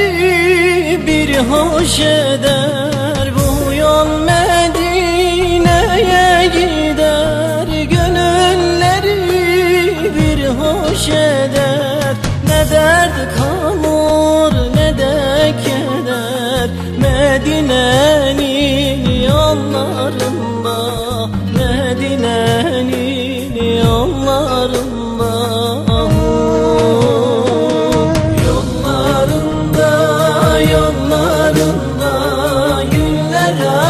Gönülleri bir hoş eder. Bu yol Medine'ye gider. Gönülleri bir hoş eder. Ne dert kalır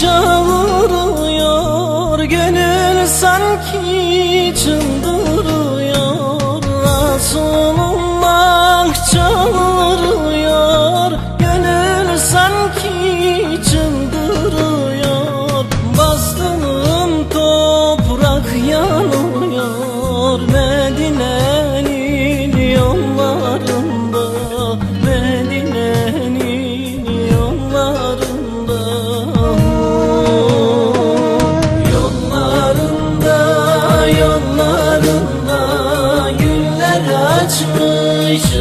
Çağırıyor Gönül sanki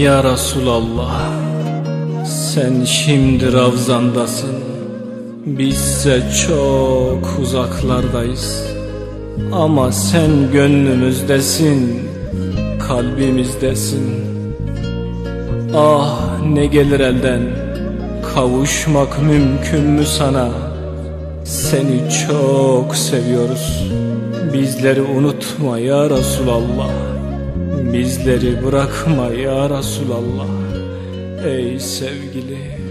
Ya Resulallah Sen şimdi Ravzandasın. Bizse çok uzaklardayız. Ama sen gönlümüzdesin Kalbimizdesin. Ah ne gelir elden Kavuşmak mümkün mü sana? Seni çok seviyoruz. Bizleri unutma ya Resulallah Bizleri bırakma ya Resulallah. Ey sevgili